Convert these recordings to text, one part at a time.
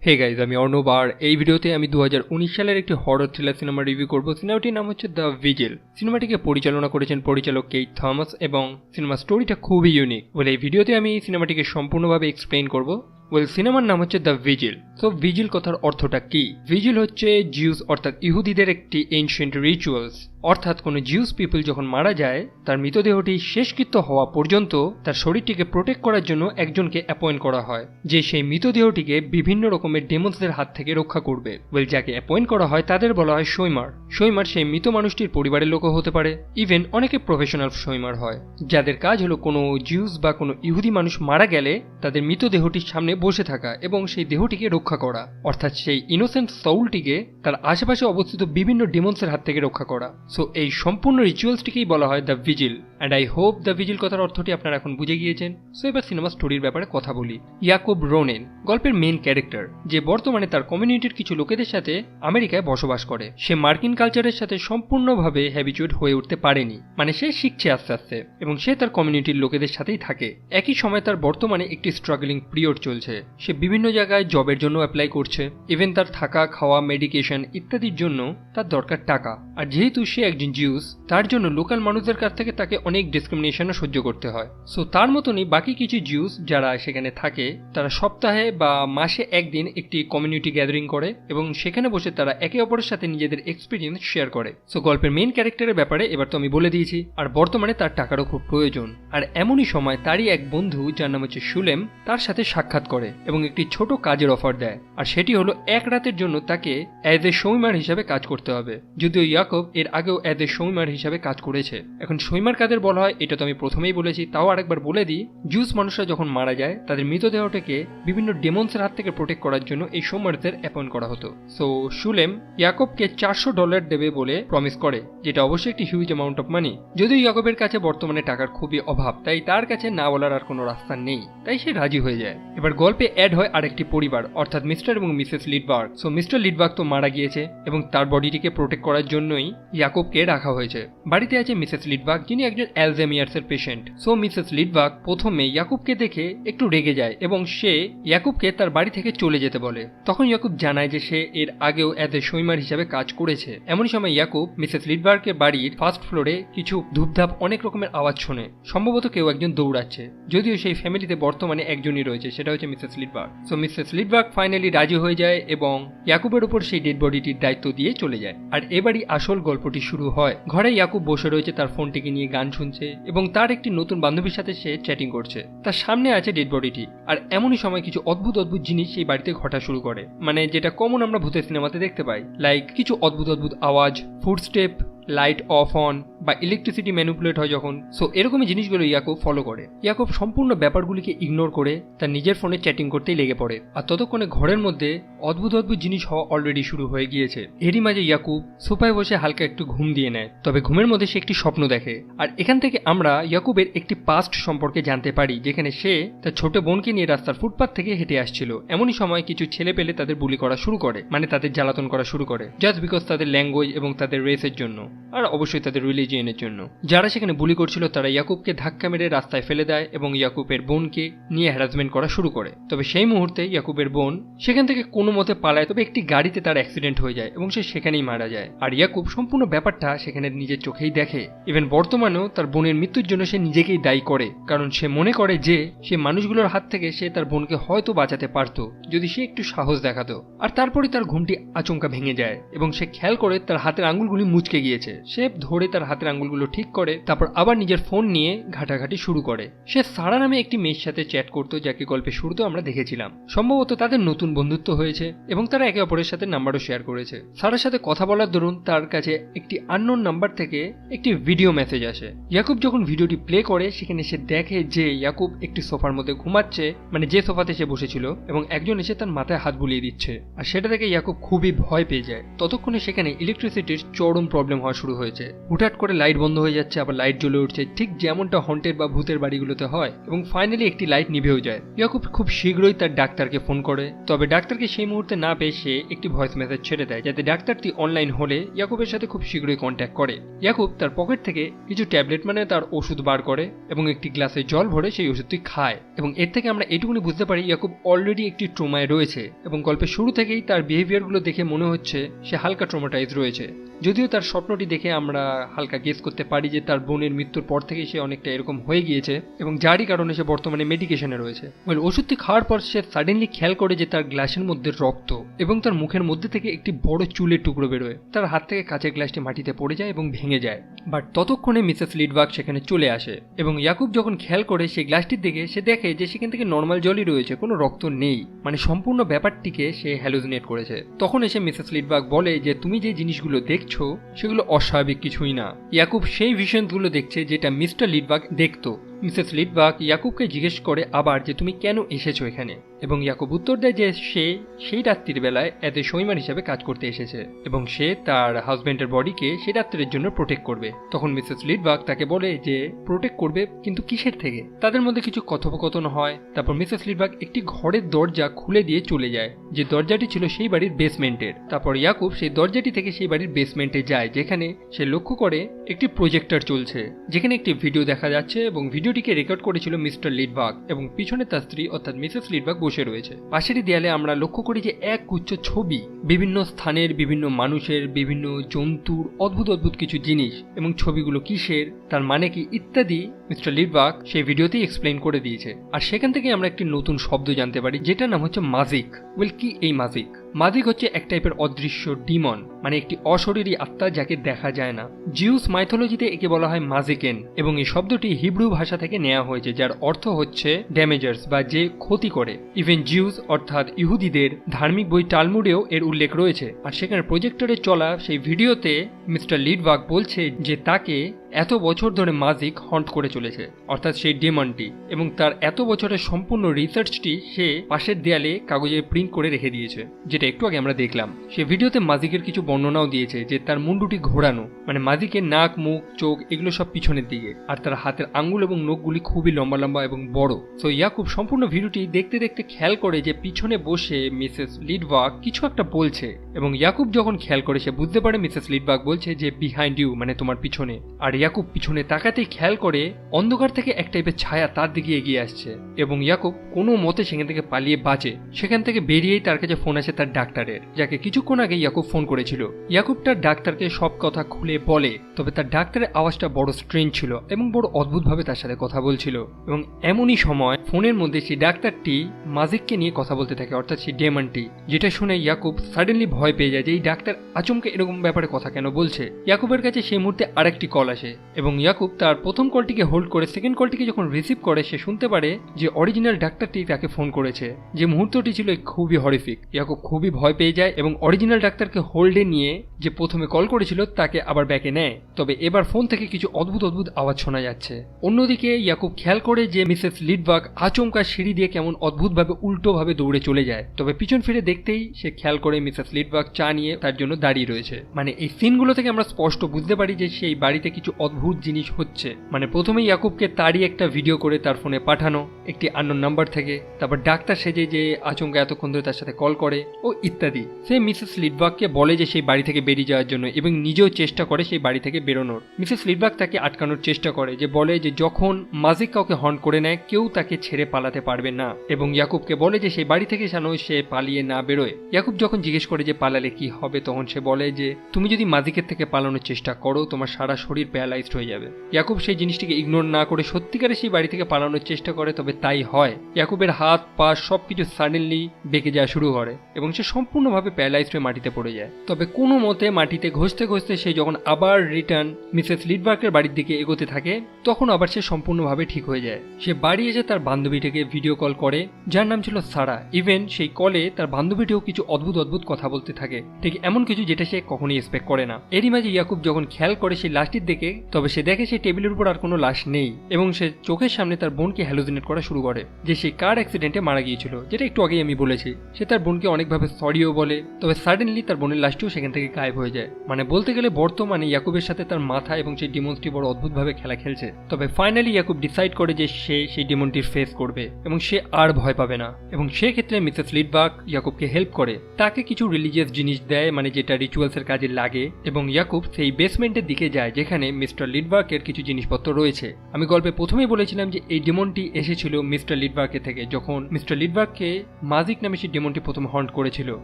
Hey guys আমি অর্ণবার এই ভিডিওতে আমি দু হাজার উনিশ সালের একটি হরর থ্রিলার সিনেমা রিভিউ করব। সিনেমাটির নাম হচ্ছে দ্য ভিজেল সিনেমাটিকে পরিচালনা করেছেন পরিচালক কেইট থমাস এবং সিনেমা স্টোরিটা খুবই ইউনিক বলে এই ভিডিওতে আমি সিনেমাটিকে সম্পূর্ণভাবে এক্সপ্লেন করব। ওয়েল সিনেমার নাম হচ্ছে দ্য ভিজিল তো ভিজিল কথার অর্থটা কি? ভিজিল হচ্ছে জিউস, অর্থাৎ ইহুদিদের একটি এনশিয়েন্ট রিচুয়ালস অর্থাৎ কোনো জিউস পিপল যখন মারা যায়, তার মৃতদেহটি শেষকৃত্য হওয়া পর্যন্ত তার শরীরটিকে প্রোটেক্ট করার জন্য একজনকে অ্যাপয়েন্ট করা হয়, যে সেই মৃতদেহটিকে বিভিন্ন রকমের ডেমন্সদের হাত থেকে রক্ষা করবে। ওয়েল যাকে অ্যাপয়েন্ট করা হয় তাদের বলা হয় সৈমার। সৈমার সেই মৃত মানুষটির পরিবারের লোকও হতে পারে। ইভেন অনেকে প্রফেশনাল সৈমার হয়। যাদের কাজ হলো কোনো জিউস বা কোনো ইহুদি মানুষ মারা গেলে তাদের মৃতদেহটির সামনে বসে থাকা এবং সেই দেহটিকে রক্ষা করা, অর্থাৎ সেই ইনোসেন্ট সৌলটিকে তার আশেপাশে অবস্থিত বিভিন্ন ডিমন্সের হাত থেকে রক্ষা করা। সো এই সম্পূর্ণ রিচুয়ালসটিকেই বলা হয় the vigil and I hope the vigil কথার অর্থটি আপনারা এখন বুঝে গিয়েছেন। সো এবার সিনেমা স্টোরির ব্যাপারে কথা বলি। ইয়াকুব রোনেন, গল্পের মেন ক্যারেক্টার যে বর্তমানে তার কমিউনিটির কিছু লোকেদের সাথে আমেরিকায় বসবাস করে। সে মার্কিন কালচারের সাথে সম্পূর্ণভাবে হ্যাবিচুয়েট হয়ে উঠতে পারেনি। মানে সে শিখছে আস্তে আস্তে, এবং সে তার কমিউনিটির লোকেদের সাথেই থাকে। একই সময় তার বর্তমানে একটি স্ট্রাগলিং পিরিয়ড চলছে। সে বিভিন্ন জায়গায় জবের জন্য অ্যাপ্লাই করছে। ইভেন তার থাকা, খাওয়া মেডিকেশন ইত্যাদির জন্য তার দরকার টাকা। আর যেহেতু সে একজন জিউস তার জন্য লোকাল মানুষদের কাছ থেকে তাকে অনেক ডিসক্রিমিনেশনও সহ্য করতে হয়। সো তার মতনই বাকি কিছু জিউস যারা সেখানে থাকে, তারা সপ্তাহে বা মাসে একদিন একটি কমিউনিটি গ্যাদারিং করে এবং সেখানে বসে তারা একে অপরের সাথে নিজেদের এক্সপিরিয়েন্স শেয়ার করে। সো গল্পের মেন ক্যারেক্টারের ব্যাপারে এবার তো আমি বলে দিয়েছি, আর বর্তমানে তার টাকারও খুব প্রয়োজন। আর এমনই সময় তারই এক বন্ধু, যার নাম হচ্ছে সুলেম, তার সাথে সাক্ষাৎ করে এবং একটি ছোট কাজের অফার দেয়। আর সেটি হলো, এক রাতের জন্য তাকে অ্যাজ এ সৌমার হিসাবে কাজ করতে হবে। যদিও ইয়াকব এর আগেও অ্যাজ এ সৌমার হিসাবে কাজ করেছে। এখন সৈমার কাদের বলা হয়, এটা তো আমি প্রথমেই বলেছি, তাও আরেকবার বলে দিই, জুস মানুষরা যখন মারা যায়, তাদের মৃতদেহটাকে বিভিন্ন ডেমন্সের হাত থেকে প্রোটেক্ট করার জন্য এই সৌমারদের অ্যাপয়েন্ট করা হতো। সো সুলেম ইয়াকবকে চারশো ডলার দেবে বলে প্রমিস করে, যেটা অবশ্যই একটি হিউজ অ্যামাউন্ট অফ মানি যদিও ইয়াকবের কাছে বর্তমানে টাকার খুবই অভাব, তাই তার কাছে না বলার আর কোনো রাস্তা নেই, তাই সে রাজি হয়ে যায়। এবার গল্পে অ্যাড হয় আরেকটি পরিবার, অর্থাৎ মিস্টার এবং Mrs Lidberg so Mr Lidberg তো মারা গিয়েছে, এবং তার বডিটিকে প্রোটেক্ট করার জন্যই ইয়াকবকে রাখা হয়েছে। বাড়িতে আছে মিসেস লিডবার্গ যিনি একজন অ্যালজেমিয়ার্সের পেশেন্ট সো মিসেস লিডবার্গ প্রথমে ইয়াকুবকে দেখে একটু রেগে যায় এবং সে ইয়াকুবকে তার বাড়ি থেকে চলে যেতে বলে। তখন ইয়াকুব জানায় যে সে এর আগেও অ্যাজ এ সৈমার হিসাবে কাজ করেছে। এমনই সময় ইয়াকুব মিসেস লিডবার্গের বাড়ির ফার্স্ট ফ্লোরে কিছু ধূপধাপ অনেক রকমের আওয়াজ শোনে। সম্ভবত কেউ একজন দৌড়াচ্ছে। যদিও সেই ফ্যামিলিতে বর্তমানে একজনই রয়েছে, সেটা হচ্ছে Mrs Lidberg so Mrs Lidberg finally রাজি হয়ে যায় এবং ইয়াকুবের উপর সেই ডেড বডিটির দায়িত্ব দিয়ে চলে যায়। আর এবারই আসল গল্পটি শুরু হয়। ঘরে ইয়াকুব বসে রয়েছে তার ফোনটিকে নিয়ে গান শুনছে এবং তার একটি নতুন বান্ধবীর সাথে সে চ্যাটিং করছে। তার সামনে আছে ডেড বডিটি আর এমনই সময় কিছু অদ্ভুত অদ্ভুত জিনিস সেই বাড়িতে ঘটা শুরু করে। মানে যেটা কমন আমরা ভূতের সিনেমাতে দেখতে পাই। লাইক কিছু অদ্ভুত অদ্ভুত আওয়াজ ফুডস্টেপ লাইট অফ অন বা ইলেকট্রিসিটি ম্যানুপুলেট হয় যখন। সো এরকমই জিনিসগুলো ইয়াকুব ফলো করে। ইয়াকুব সম্পূর্ণ ব্যাপারগুলিকে ইগনোর করে তার নিজের ফোনে চ্যাটিং করতেই লেগে পড়ে। আর ততক্ষণে ঘরের মধ্যে অদ্ভুত অদ্ভুত জিনিস হওয়া অলরেডি শুরু হয়ে গিয়েছে। এরই মাঝে ইয়াকুব সোফায় বসে হালকা একটু ঘুম দিয়ে নেয়, তবে ঘুমের মধ্যে সে একটি স্বপ্ন দেখে। আর এখান থেকে আমরা ইয়াকুবের একটি পাস্ট সম্পর্কে জানতে পারি, যেখানে সে তার ছোট বোনকে নিয়ে রাস্তার ফুটপাথ থেকে হেঁটে আসছিল। এমনই সময় কিছু ছেলে পেলে তাদের বুলি করা শুরু করে মানে তাদের জ্বালাতন করা শুরু করে জাস্ট বিকজ তাদের ল্যাঙ্গুয়েজ এবং তাদের রেসের জন্য, আর অবশ্যই তাদের রিলিজিয়নের জন্য। যারা সেখানে বুলি করছিল, তারা ইয়াকুবকে ধাক্কা মেরে রাস্তায় ফেলে দেয় এবং ইয়াকুবের বোনকে নিয়ে হ্যারাসমেন্ট করা শুরু করে। তবে সেই মুহূর্তে ইয়াকুবের বোন সেখান থেকে কোনো মতে পালায়, তবে একটি গাড়িতে তার অ্যাক্সিডেন্ট হয়ে যায় এবং সে সেখানেই মারা যায়। আর ইয়াকুব সম্পূর্ণ ব্যাপারটা সেখানে নিজের চোখেই দেখে। ইভেন বর্তমানেও তার বোনের মৃত্যুর জন্য সে নিজেকেই দায়ী করে, কারণ সে মনে করে যে সে মানুষগুলোর হাত থেকে সে তার বোনকে হয়তো বাঁচাতে পারত, যদি সে একটু সাহস দেখাতো। আর তারপরে তার ঘুমটি আচমকা ভেঙে যায় এবং সে খেয়াল করে তার হাতের আঙুলগুলি মুচকে গিয়েছে। সে ধরে তার হাতের আঙুলগুলো ঠিক করে, তারপর আবার নিজের ফোন নিয়ে ঘাটাঘাটি শুরু করে। সে সারা নামে একটি মেয়ের সাথে চ্যাট করতো, যাকে গল্পে শুরুতেও আমরা দেখেছিলাম। সম্ভবত তাদের নতুন বন্ধুত্ব হয়েছে এবং তারা একে অপরের সাথে নাম্বারও শেয়ার করেছে। সারার সাথে কথা বলার দরুন তার কাছে একটি আননোন নাম্বার থেকে একটি ভিডিও মেসেজ আসে। ইয়াকুব যখন ভিডিওটি প্লে করে, সেখানে সে দেখে যে ইয়াকুব একটি সোফার মধ্যে ঘুমাচ্ছে মানে যে সোফাতে সে বসেছিল এবং একজন এসে তার মাথায় হাত বুলিয়ে দিচ্ছে। আর সেটা দেখে ইয়াকুব খুবই ভয় পেয়ে যায়। ততক্ষণে সেখানে ইলেকট্রিসিটির চরম প্রবলেম হওয়া শুরু হয়েছে। হুটহাট করে লাইট বন্ধ হয়ে যাচ্ছে, আবার লাইট জ্বলে উঠছে, ঠিক যেমনটা হন্টের বা ভূতের বাড়িগুলোতে হয়। এবং ফাইনালি একটি লাইট নিভেও যায়। ইয়াকুব খুব শীঘ্রই তার ডাক্তারকে ফোন করে। তবে ডাক্তারকে সেই মুহূর্তে না পেয়ে সে একটি ভয়েস মেসেজ ছেড়ে দেয়, যাতে ডাক্তারটি অনলাইন হলে ইয়াকুবের সাথে খুব শীঘ্রই কন্ট্যাক্ট করে। ইয়াকুব তার পকেট থেকে কিছু ট্যাবলেট মানে তার ওষুধ বার করে এবং একটি গ্লাসে জল ভরে সেই ওষুধটি খায় এবং এর থেকে আমরা এটুকুনি বুঝতে পারি ইয়াকুব অলরেডি একটি ট্রোমায় রয়েছে এবং গল্পের শুরু থেকেই তার বিহেভিয়ারগুলো দেখে মনে হচ্ছে সে হালকা ট্রোমাটাইজ রয়েছে। যদিও তার স্বপ্নটি দেখে আমরা হালকা গেস করতে পারি যে তার বোনের মৃত্যুর পর থেকেই সে অনেকটা এরকম হয়ে গিয়েছে এবং যারই কারণে সে বর্তমানে মেডিকেশনে রয়েছে। ওষুধটি খাওয়ার পর সে সাডেনলি খেয়াল করে যে তার গ্লাসের মধ্যে রক্ত এবং তার মুখের মধ্যে থেকে একটি বড় চুলের টুকরো বেরোয়। তার হাত থেকে কাঁচের গ্লাসটি মাটিতে পড়ে যায় এবং ভেঙে যায়। বাট ততক্ষণে মিসেস লিডবাগ সেখানে চলে আসে এবং ইয়াকুব যখন খেয়াল করে সেই গ্লাসটির দিকে, সে দেখে যে সেখান থেকে নর্মাল জলই রয়েছে, কোনো রক্ত নেই। মানে সম্পূর্ণ ব্যাপারটিকে সে হ্যালুজিনেট করেছে। তখন এসে মিসেস লিডবাগ বলে যে, তুমি যে জিনিসগুলো দেখছ সেগুলো অস্বাভাবিক কিছুই না। ইয়াকুব সেই ভিশনগুলো দেখছে যেটা মিস্টার লিডবাগ দেখতো। মিসেস লিডবাগ ইয়াকুবকে জিজ্ঞেস করে আবার যে তুমি কেন এসেছ এখানে? এবং ইয়াকুব উত্তর দেয় যে সে সেই রাত্রির বেলায় এত সৈমান হিসাবে কাজ করতে এসেছে, এবং সে তার হাজব্যান্ডের বডিকে সেই রাত্রের জন্য প্রোটেক্ট করবে। তখন মিসেস লিডবাগ তাকে বলে যে প্রোটেক্ট করবে কিন্তু কিসের থেকে? তাদের মধ্যে কিছু কথোপকথন হয়। তারপর মিসেস লিডবাগ একটি ঘরের দরজা খুলে দিয়ে চলে যায়, যে দরজাটি ছিল সেই বাড়ির বেসমেন্টের তারপর ইয়াকুব সেই দরজাটি থেকে সেই বাড়ির বেসমেন্টে যায়, যেখানে সে লক্ষ্য করে একটি প্রজেক্টর চলছে, যেখানে একটি ভিডিও দেখা যাচ্ছে এবং ভিডিওটিকে রেকর্ড করেছিল মিস্টার লিডবাগ এবং পিছনে তার স্ত্রী অর্থাৎ মিসেস লিডবাগ বসে রয়েছে। পাশেরই দেয়ালে আমরা লক্ষ্য করি যে এক গুচ্ছ ছবি, বিভিন্ন স্থানের বিভিন্ন মানুষের, বিভিন্ন জন্তুর অদ্ভুত অদ্ভুত কিছু জিনিস এবং ছবিগুলো কিসের, তার মানে কি ইত্যাদি মিস্টার লিডবাগ সেই ভিডিওতেই এক্সপ্লেন করে দিয়েছে। আর সেখান থেকে আমরা একটি নতুন শব্দ জানতে পারি, যেটার নাম হচ্ছে মাজিক। ওয়েল কি এই মাজিক? মাজিক হচ্ছে এক টাইপের অদৃশ্য ডিমন মানে একটি অশরীরী আত্মা যাকে দেখা যায় না। জিউস মাইথোলজিতে একে বলা হয় মাজিকেন, এবং এই শব্দটি হিব্রু ভাষা থেকে নেওয়া হয়েছে, যার অর্থ হচ্ছে ড্যামেজার্স বা যে ক্ষতি করে। ইভেন জিউস, অর্থাৎ ইহুদিদের ধার্মিক বই টালমুডেও এর উল্লেখ রয়েছে, আর সেখানে প্রজেক্টরে চলা সেই ভিডিওতে মিস্টার লিডবাগ বলছে যে তাকে এত বছর ধরে মাজিক হন্ট করে চলেছে, অর্থাৎ সেই ডেমনটি, এবং তার এত বছরের সম্পূর্ণ রিসার্চটি সে পাশের দেয়ালে কাগজে প্রিন্ট করে রেখে দিয়েছে, যেটা একটু আগে আমরা দেখলাম। সে ভিডিওতে মাজিকের কিছু বর্ণনাও দিয়েছে যে তার মুন্ডুটি ঘোরানো মানে মাজিকের নাক, মুখ, চোখ, এগুলো সব পিছনের দিকে, আর তার হাতের আঙ্গুল এবং নখগুলি খুবই লম্বা লম্বা এবং বড়। তো ইয়াকুব, সম্পূর্ণ ভিডিওটি দেখতে দেখতে খেয়াল করে যে পিছনে বসে মিসেস লিডবাগ কিছু একটা বলছে, এবং ইয়াকুব যখন খেয়াল করে সে বুঝতে পারে মিসেস লিডবাগ বলছে যে বিহাইন্ড ইউ মানে তোমার পিছনে। আর ইয়াকুব পিছনে তাকাতেই খেয়াল করে অন্ধকার থেকে এক টাইপের ছায়া তার দিকে এগিয়ে আসছে এবং ইয়াকুব কোনো মতে সেখান থেকে পালিয়ে বাঁচে। সেখান থেকে বেরিয়েই তার কাছে ফোন আসে তার ডাক্তারের, যাকে কিছুক্ষণ আগে ইয়াকুব ফোন করেছিল। ইয়াকুব তার ডাক্তারকে সব কথা খুলে বলে, তবে তার ডাক্তারের আওয়াজটা বড় স্ট্রেন ছিল এবং বড় অদ্ভুতভাবে তার সাথে কথা বলছিল। এবং এমনই সময় ফোনের মধ্যে সেই ডাক্তারটি মাজিককে নিয়ে কথা বলতে থাকে, অর্থাৎ সেই ডেমনটি, যেটা শুনে ইয়াকুব সাডেনলি ভয় পেয়ে যায় যে এই ডাক্তার আচমকে এরকম ব্যাপারে কথা কেন বলছে। ইয়াকুবের কাছে সেই মুহূর্তে আরেকটি কল আসে এবং ইয়াকুব তার প্রথম কলটিকে হোল্ড করে সেকেন্ড কলটিকে যখন রিসিভ করে, সে শুনতে পারে যে অরিজিনাল ডাক্তারটি তাকে ফোন করেছে। যে মুহূর্তটি ছিল খুবই হরিফিক ইয়াকুব খুবই ভয় পেয়ে যায় এবং অরিজিনাল ডাক্তারকে হোল্ডে নিয়ে যে প্রথমে কল করেছিল, তাকে আবার ব্যাকে নেয়। তবে এবার ফোন থেকে কিছু অদ্ভুত অদ্ভুত আওয়াজ শোনা যাচ্ছে। অন্যদিকে ইয়াকুব খেয়াল করে যে মিসেস লিডবাগ আচমকা সিঁড়ি দিয়ে কেমন অদ্ভুতভাবে উল্টোভাবে দৌড়ে চলে যায়। তবে পিছন ফিরে দেখতেই সে খেয়াল করে মিসেস লিডবাগ চা নিয়ে তার জন্য দাঁড়িয়ে রয়েছে। মানে এই সিনগুলো থেকে আমরা স্পষ্ট বুঝতে পারি যে সেই বাড়িতে কিছু অদ্ভুত জিনিস হচ্ছে। মানে প্রথমে ইয়াকুবকে তারই একটা ভিডিও করে তার ফোনে পাঠানো, একটি আন্নোন নাম্বার থেকে, তারপর ডাক্তার সেজে যে আচমকা এতক্ষণ ধরে তার সাথে কল করে, ও ইত্যাদি। সে মিসেস লিডবাগকে বলে যে সেই বাড়ি থেকে বেরিয়ে যাওয়ার জন্য এবং নিজেও চেষ্টা করে সেই বাড়ি থেকে বেরোনোর। মিসেস লিডবাগ তাকে আটকানোর চেষ্টা করে যে বলে যে যখন মাজিক কাউকে হন করে নেয়, কেউ তাকে ছেড়ে পালাতে পারবে না এবং ইয়াকুবকে বলে যে সেই বাড়ি থেকে যেন সে পালিয়ে না বেরোয়। ইয়াকুব যখন জিজ্ঞেস করে যে পালালে কি হবে, তখন সে বলে যে, তুমি যদি মাজিকের থেকে পালানোর চেষ্টা করো, তোমার সারা শরীর প্যারালাইজড হয়ে যাবে। ইয়াকুব সেই জিনিসটিকে ইগনোর না করে সত্যিকারে সেই বাড়ি থেকে পালানোর চেষ্টা করে, তবে তাই হয়। ইয়াকুবের হাত, পা সবকিছু সাডেনলি বেঁকে যাওয়া শুরু করে এবং সে সম্পূর্ণভাবে প্যারালাইজড হয়ে মাটিতে পড়ে যায়। তবে কোনো মতে মাটিতে ঘষতে ঘষতে সে যখন আবার রিটার্ন মিসেস লিডবার্কের বাড়ির দিকে এগোতে থাকে, তখন আবার সে সম্পূর্ণভাবে ঠিক হয়ে যায়। সে বাড়ি এসে তার বান্ধবীটিকে ভিডিও কল করে, যার নাম ছিল সারা। ইভেন সেই কলে তার বান্ধবীটিও কিছু অদ্ভুত অদ্ভুত কথা বলতে থাকে। ঠিক এমন কিছু যেটা সে কখনোই এক্সপেক্ট করে না। এরই মাঝে ইয়াকুব যখন খেয়াল করে সেই লাশটির দিকে, তবে সে দেখে সেই টেবিলের উপর আর কোনো লাশ নেই এবং সে চোখের সামনে তার বোনকে হ্যালোজিনেট করা শুরু করে, যে সে কার অ্যাক্সিডেন্টে মারা গিয়েছিল, যেটা একটু আগেই আমি বলেছি। সে তার বোনকে অনেকভাবে সরিও বলে, তবে সাডেনলি তার বোনের লাশটিও সেখান থেকে গায়েব হয়ে যায়। মানে বলতে গেলে বর্তমানে ইয়াকুবের সাথে তার মাথা এবং সেই ডিমন্সটি বড় অদ্ভুতভাবে খেলা খেলছে। তবে ফাইনালি ইয়াকুব ডিসাইড করে যে সে সেই ডিমনটির ফেস করবে এবং সে আর ভয় পাবে না। এবং সেক্ষেত্রে মিসেস লিডবাক ইয়াকুবকে হেল্প করে। তাকে কিছু রিলিজিয়াস জিনিস দেয় মানে যেটা রিচুয়ালসের কাজে লাগে এবং ইয়াকুব সেই বেসমেন্টের দিকে যায়, যেখানে মিস্টার লিডবার্কের কিছু জিনিসপত্র রয়েছে। আমি গল্পে প্রথমেই বলেছিলাম যে এই ডেমনটি এসেছিল মিস্টার লিডবার্কের থেকে, যখন মিস্টার লিডবার্ককে মাজিক নামে সেই ডেমনটি প্রথমে হন্ট করেছিল।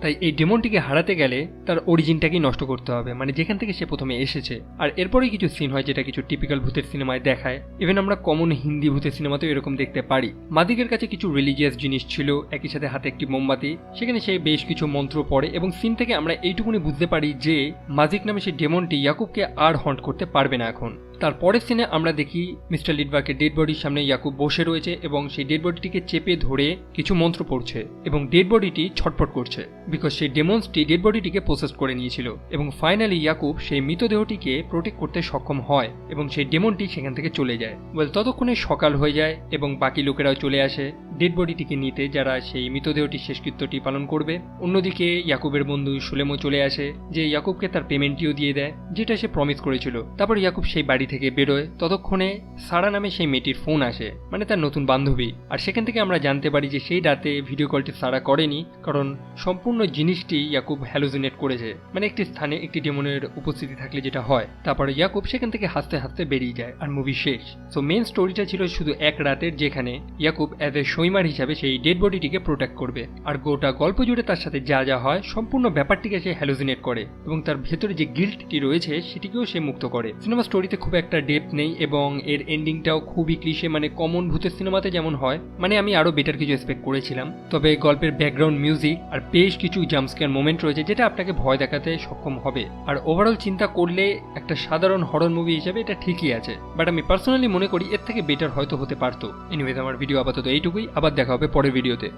তাই এই ডেমনটিকে হারাতে গেলে তার অরিজিনটাকেই নষ্ট করতে হবে মানে যেখান থেকে সে প্রথমে এসেছে। আর এরপরেই কিছু সিন হয় যেটা কিছু টিপিক্যাল ভূতের সিনেমায় দেখায়। ইভেন আমরা কমন হিন্দি ভূতের সিনেমাতেও এরকম দেখতে পারি। মাদিকের কাছে কিছু রিলিজিয়াস জিনিস ছিল, একই সাথে হাতে একটি মোমবাতি, সেখানে সে বেশ কিছু মন্ত্র পড়ে এবং সিন থেকে আমরা এইটুকুনি বুঝতে পারি যে মাজিক নামে সেই ডেমনটি ইয়াকুবকে আর হন্ট করতে পারবে না এখন। তার পরের সিনে আমরা দেখি মিস্টার লিডবার্কের ডেড বডির সামনে ইয়াকুব বসে রয়েছে এবং সেই ডেড বডিটিকে চেপে ধরে কিছু মন্ত্র পড়ছে এবং ডেড বডিটি ছটফট করছে বিকজ সেই ডেমন্সটি ডেড বডিটিকে প্রসেস করে নিয়েছিল এবং ফাইনালি ইয়াকুব সেই মৃতদেহটিকে প্রোটেক্ট করতে সক্ষম হয় এবং সেই ডেমনটি সেখান থেকে চলে যায়। ওয়েল ততক্ষণে সকাল হয়ে যায় এবং বাকি লোকেরাও চলে আসে ডেড বডিটিকে নিতে যারা সেই মৃতদেহটির শেষকৃত্যটি পালন করবে। অন্যদিকে ইয়াকুবের বন্ধু সুলেমও চলে আসে যে ইয়াকুবকে তার পেমেন্টটিও দিয়ে দেয়, যেটা সে প্রমিস করেছিল। তারপর ইয়াকুব সেই বাড়ি থেকে বেরোয়, ততক্ষণে সারা নামে সেই মেয়েটির ফোন আসে মানে তার নতুন বান্ধবী। আর সেখান থেকে আমরা জানতে পারি যে সেই রাতে ভিডিও কলটি সারা করেনি, কারণ সম্পূর্ণ জিনিসটি ইয়াকুব হ্যালোজিনেট করেছে। মানে একটি স্থানে একটি ডেমনের উপস্থিতি থাকলে যেটা হয়, তারপরে ইয়াকুব সেখান থেকে হাসতে হাসতে বেরিয়ে যায়, আর মুভি শেষ। সো মেন স্টোরিটা ছিল শুধু এক রাতের, যেখানে ইয়াকুব অ্যাজ এ সৈমার হিসাবে সেই ডেড বডিটিকে প্রোটেক্ট করবে। আর গোটা গল্প জুড়ে তার সাথে যা যা হয়, সম্পূর্ণ ব্যাপারটিকে সে হ্যালোজিনেট করে এবং তার ভেতরে যে গিল্টটি রয়েছে, সেটিকেও সে মুক্ত করে। সিনেমা স্টোরিতে খুব একটা ডেপ নেই এবং এর এন্ডিংটাও খুবই ক্লিশে মানে কমন ভূতের সিনেমাতে যেমন হয় মানে আমি আরও বেটার কিছু এক্সপেক্ট করেছিলাম। তবে গল্পের ব্যাকগ্রাউন্ড মিউজিক আর বেশ কিছু জাম্পস্কেয়ার মোমেন্ট রয়েছে যেটা আপনাকে ভয় দেখাতে সক্ষম হবে। আর ওভারঅল চিন্তা করলে একটা সাধারণ হরর মুভি হিসেবে এটা ঠিকই আছে। বাট আমি পার্সোনালি মনে করি এর থেকে বেটার হয়তো হতে পারতো। এনিওয়েজ আমার ভিডিও আপাতত এইটুকুই, আবার দেখা হবে পরের ভিডিওতে